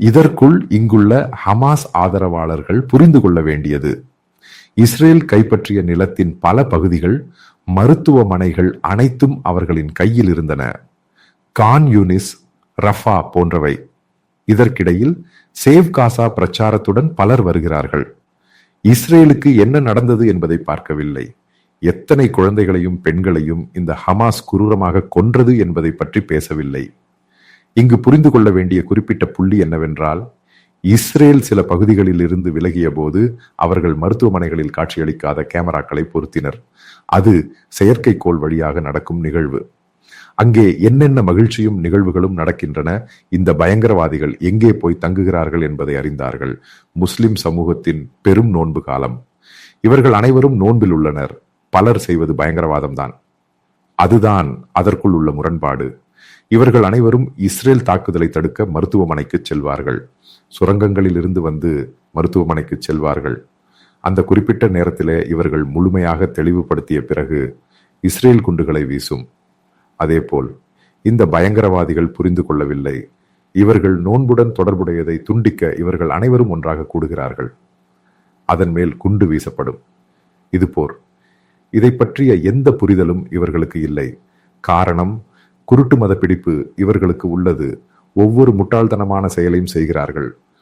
இதற்குள் இங்குள்ள ஹமாஸ் ஆதரவாளர்கள் புரிந்து கொள்ள வேண்டியது. இஸ்ரேல் கைப்பற்றிய நிலத்தின் பல பகுதிகள் மருத்துவமனைகள் அனைத்தும் அவர்களின் கையில் இருந்தன. கான் யூனிஸ் ரஃபா போன்றவை. இதற்கிடையில் சேவ் காசா பிரச்சாரத்துடன் பலர் வருகிறார்கள். இஸ்ரேலுக்கு என்ன நடந்தது என்பதை பார்க்கவில்லை. எத்தனை குழந்தைகளையும் பெண்களையும் இந்த ஹமாஸ் குரூரமாக கொன்றது என்பதை பற்றி பேசவில்லை. இங்கு புரிந்து கொள்ள வேண்டிய குறிப்பிட்ட புள்ளி என்னவென்றால் இஸ்ரேல் சில பகுதிகளில் இருந்து விலகிய போது அவர்கள் மருத்துவமனைகளில் காட்சியளிக்காத கேமராக்களை பொருத்தினர். அது செயற்கைக்கோள் வழியாக நடக்கும் நிகழ்வு. அங்கே என்னென்ன மகிழ்ச்சியும் நிகழ்வுகளும் நடக்கின்றன இந்த பயங்கரவாதிகள் எங்கே போய் தங்குகிறார்கள் என்பதை அறிந்தார்கள். முஸ்லிம் சமூகத்தின் பெரும் நோன்பு காலம். இவர்கள் அனைவரும் நோன்பில் உள்ளனர். பலர் செய்வது பயங்கரவாதம்தான். அதுதான் அதற்குள் உள்ள முரண்பாடு. இவர்கள் அனைவரும் இஸ்ரேல் தாக்குதலை தடுக்க மருத்துவமனைக்கு செல்வார்கள். சுரங்கங்களில் இருந்து வந்து மருத்துவமனைக்கு செல்வார்கள். அந்த குறிப்பிட்ட நேரத்திலே இவர்கள் முழுமையாக தெளிவுபடுத்திய பிறகு இஸ்ரேல் குண்டுகளை வீசும். அதேபோல் இந்த பயங்கரவாதிகள் புரிந்து கொள்ளவில்லை. இவர்கள் நோன்புடன் தொடர்புடையதை துண்டிக்க இவர்கள் அனைவரும் ஒன்றாக கூடுகிறார்கள். அதன் மேல் குண்டு வீசப்படும். இது போர் இதை பற்றிய எந்த புரிதலும் இவர்களுக்கு இல்லை. காரணம் குருட்டு மத பிடிப்பு இவர்களுக்கு உள்ளது. ஒவ்வொரு முட்டாள்தனமான செயலையும் செய்கிறார்கள்.